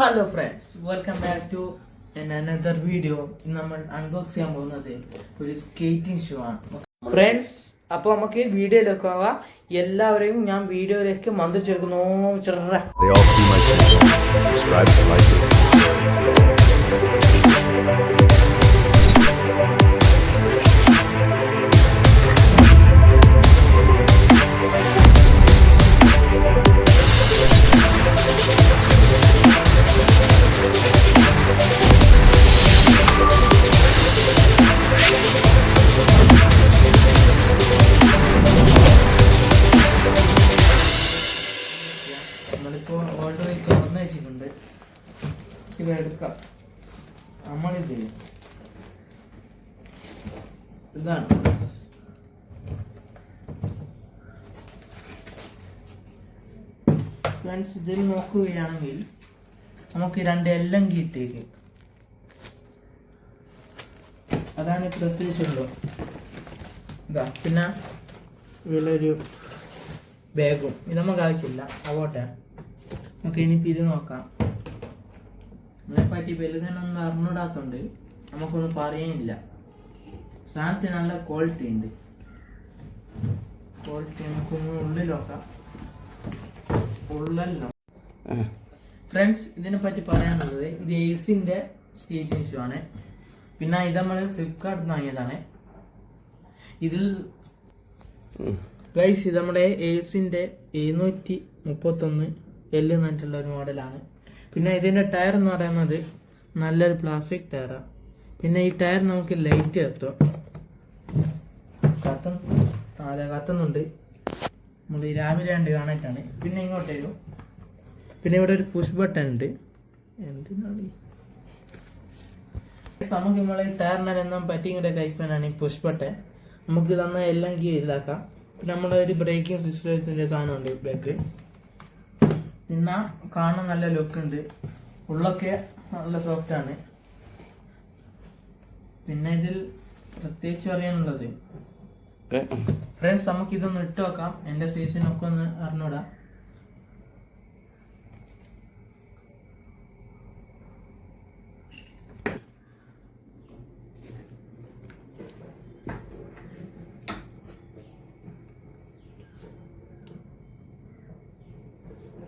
Hello friends welcome back to another video നമ്മൾ unbox ചെയ്യാൻ പോകുന്നത് ഒരു സ്കേറ്റിംഗ് ഷൂ ആണ്. ഫ്രണ്ട്സ് അപ്പോൾ നമുക്ക് വീഡിയോയിലേക്ക് പോകാം. എല്ലാവരെയും ഞാൻ വീഡിയോയിലേക്ക് മന്ത്രിച്ചെടുക്കുന്നു. ചെറ. നമ്മളിപ്പോൾ ചെയ്ത് തുറന്ന് വെച്ചിട്ടുണ്ട്. ഇത് എടുക്കാം. നമ്മളിത് ഇതാണ്. ഫ്രണ്ട്സ് ഇതിൽ നോക്കുകയാണെങ്കിൽ നമുക്ക് രണ്ട് എല്ലാം കിട്ടിയേക്ക് അതാണ് പ്രത്യേകിച്ചുള്ളൂ ഇതാ പിന്നെ ഇതിലൊരു ബാഗും. ഇത് നമുക്ക് ആവശ്യമില്ല. അവോട്ടെ. നമുക്ക് ഇനിയിപ്പോൾ ഇത് നോക്കാം. നമ്മളെ പറ്റി വലുതാനൊന്നും അറിഞ്ഞൂടാത്തോണ്ട് നമുക്കൊന്നും പറയാനില്ല സാധനത്തിന് നല്ല ക്വാളിറ്റി ഉണ്ട്. ക്വാളിറ്റി നമുക്കൊന്ന് ഉള്ളിൽ നോക്കാം. ഉള്ളല്ലോ. ഫ്രണ്ട്സ് ഇതിനെ പറ്റി പറയാനുള്ളത് ഇത് ഏസിന്റെ സ്റ്റേറ്റിംഗ് ഷൂ ആണ്. പിന്നെ ഇത് നമ്മൾ ഫ്ലിപ്കാർട്ടിൽ നിന്ന് വാങ്ങിയതാണ്. ഇതിൽ ഗൈസ് ഇത് നമ്മുടെ ഏസിന്റെ എഴുന്നൂറ്റി മുപ്പത്തൊന്ന് എല്ല് എന്നിട്ടുള്ള ഒരു മോഡലാണ് പിന്നെ ഇതിന്റെ ടയർ എന്ന് പറയുന്നത് നല്ലൊരു പ്ലാസ്റ്റിക് ടയറാണ് പിന്നെ ഈ ടയർ നമുക്ക് ലൈറ്റ് കത്തും. കത്തും. അതെ കത്തുന്നുണ്ട്. നമ്മൾ രാവിലെ കണ്ട് കാണാനാണ് പിന്നെ ഇങ്ങോട്ട് വരും. പിന്നെ ഇവിടെ ഒരു പുഷ് ബട്ടൺ ഉണ്ട്. എന്തിനാണ് നമുക്ക് നമ്മളെ ടയറിനെല്ലാം പറ്റി ഇങ്ങോട്ട് കഴിക്കാനാണ് ഈ പുഷ് ബട്ടൺ നമുക്ക് തന്നെ എല്ലാം കീ ഇതാക്കാം. പിന്നെ നമ്മുടെ ഒരു ബ്രേക്കിംഗ് സിസ്റ്റത്തിന്റെ സാധനമുണ്ട് ബാക്ക് പിന്നെ കാണാൻ നല്ല ലുക്ക് ഉണ്ട്. ഉള്ളൊക്കെ നല്ല സോഫ്റ്റ് ആണ്. പിന്നെ ഇതിൽ പ്രത്യേകിച്ച് പറയാനുള്ളത്. ഫ്രണ്ട്സ് നമുക്ക് ഇതൊന്ന് ഇട്ട് വെക്കാം എന്റെ സൈസിനൊക്കെ ഒന്ന് അറിഞ്ഞൂടാ.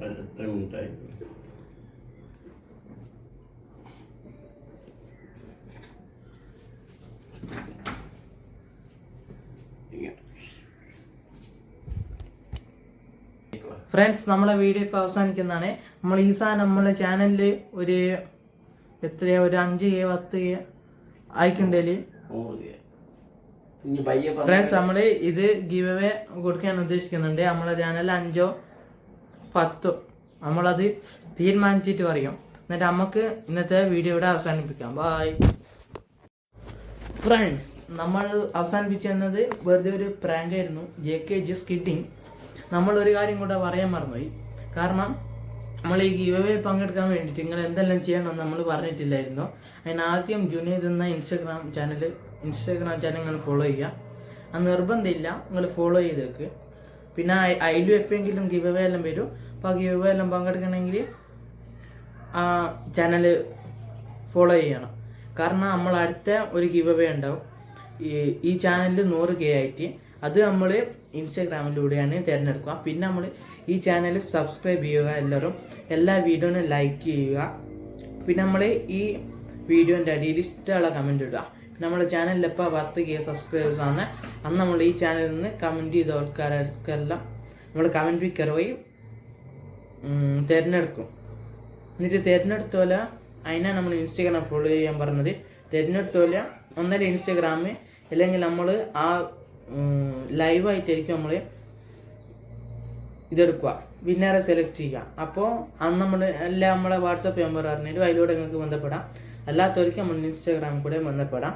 എത്ര മിനിറ്റായി ഫ്രണ്ട്സ് നമ്മളെ വീഡിയോ ഇപ്പോൾ അവസാനിക്കുന്നതാണ്. നമ്മൾ ഈ സാധനം നമ്മളെ ചാനലിൽ ഒരു എത്രയാ? ഒരു അഞ്ച് കെ പത്ത് കെ ആയിക്കുണ്ടേൽ ഫ്രണ്ട്സ് നമ്മൾ ഇത് ഗീവ് അവേ കൊടുക്കാൻ ഉദ്ദേശിക്കുന്നുണ്ട്. നമ്മളെ ചാനലിൽ അഞ്ചോ പത്തോ. നമ്മളത് തീരുമാനിച്ചിട്ട് പറയും. എന്നിട്ട് നമുക്ക് ഇന്നത്തെ വീഡിയോ ഇവിടെ അവസാനിപ്പിക്കാം. ബായ് ഫ്രണ്ട്സ് നമ്മൾ അവസാനിപ്പിച്ചെന്നത് വെറുതെ ഒരു പ്രാങ്ക് ആയിരുന്നു. ജെ കെ ജി സ്കിഡിങ് നമ്മൾ ഒരു കാര്യം കൂടെ പറയാൻ മറന്നുപോയി. കാരണം നമ്മൾ ഈ ഗീവേ പങ്കെടുക്കാൻ വേണ്ടിയിട്ട് നിങ്ങൾ എന്തെല്ലാം ചെയ്യണമെന്ന് നമ്മൾ പറഞ്ഞിട്ടില്ലായിരുന്നു. അതിന് ആദ്യം ജുനീദ് എന്ന ഇൻസ്റ്റാഗ്രാം ചാനൽ ഇൻസ്റ്റാഗ്രാം ചാനൽ നിങ്ങൾ ഫോളോ ചെയ്യുക. അത് നിർബന്ധമില്ല. നിങ്ങൾ ഫോളോ ചെയ്തേക്ക്. പിന്നെ അതിലും എപ്പോഴെങ്കിലും ഗിവ് അവേ എല്ലാം വരും. അപ്പോൾ ആ ഗിവ് അവേ എല്ലാം പങ്കെടുക്കണമെങ്കിൽ ആ ചാനൽ ഫോളോ ചെയ്യണം. കാരണം നമ്മൾ അടുത്ത ഒരു ഗിവ് അവേ ഉണ്ടാവും. ഈ ഈ ചാനലിൽ നൂറ് കെ ആയിട്ട്. അത് നമ്മൾ ഇൻസ്റ്റാഗ്രാമിലൂടെയാണ് തിരഞ്ഞെടുക്കുക. പിന്നെ നമ്മൾ ഈ ചാനൽ സബ്സ്ക്രൈബ് ചെയ്യുക എല്ലാവരും. എല്ലാ വീഡിയോനും ലൈക്ക് ചെയ്യുക. പിന്നെ നമ്മൾ ഈ വീഡിയോന്റെ അടിയിൽ ഇഷ്ടമുള്ള കമന്റ് ഇടുക. നമ്മുടെ ചാനലിൽ ഇപ്പോൾ പത്ത് കെ സബ്സ്ക്രൈബേഴ്സ് ആണ്. അന്ന് നമ്മൾ ഈ ചാനലിൽ നിന്ന് കമന്റ് ചെയ്ത ആൾക്കാർക്കെല്ലാം നമ്മൾ കമന്റ് പിക്കർ പോയി തിരഞ്ഞെടുക്കും. എന്നിട്ട് തിരഞ്ഞെടുത്തോല അതിനാ നമ്മൾ ഇൻസ്റ്റാഗ്രാം ഫോളോ ചെയ്യാൻ പറഞ്ഞത്. തിരഞ്ഞെടുത്തോല ഒന്നര ഇൻസ്റ്റാഗ്രാമ് അല്ലെങ്കിൽ നമ്മൾ ആ ലൈവായിട്ടായിരിക്കും നമ്മൾ ഇതെടുക്കുക. വിന്നറെ സെലക്ട് ചെയ്യുക. അപ്പോൾ അന്ന് നമ്മൾ എല്ലാം നമ്മളെ വാട്സപ്പ് നമ്പർ അറിഞ്ഞിട്ട് അതിലൂടെ നിങ്ങൾക്ക് ബന്ധപ്പെടാം. അല്ലാത്തവർക്ക് നമ്മൾ ഇൻസ്റ്റാഗ്രാമിൽ കൂടെ ബന്ധപ്പെടാം.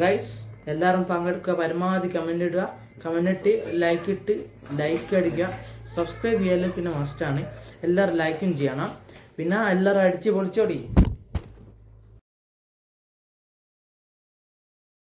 ഗൈസ് എല്ലാവരും പങ്കെടുക്കുക പരമാവധി കമന്റ് ഇടുക കമന്റ് ഇട്ട് ലൈക്ക് ഇട്ട് ലൈക്ക് അടിക്കുക. സബ്സ്ക്രൈബ് ചെയ്യാനും പിന്നെ മസ്റ്റാണ് എല്ലാവരും ലൈക്കും ചെയ്യണം. പിന്നെ എല്ലാവരും അടിച്ച് പൊളിച്ചോടി.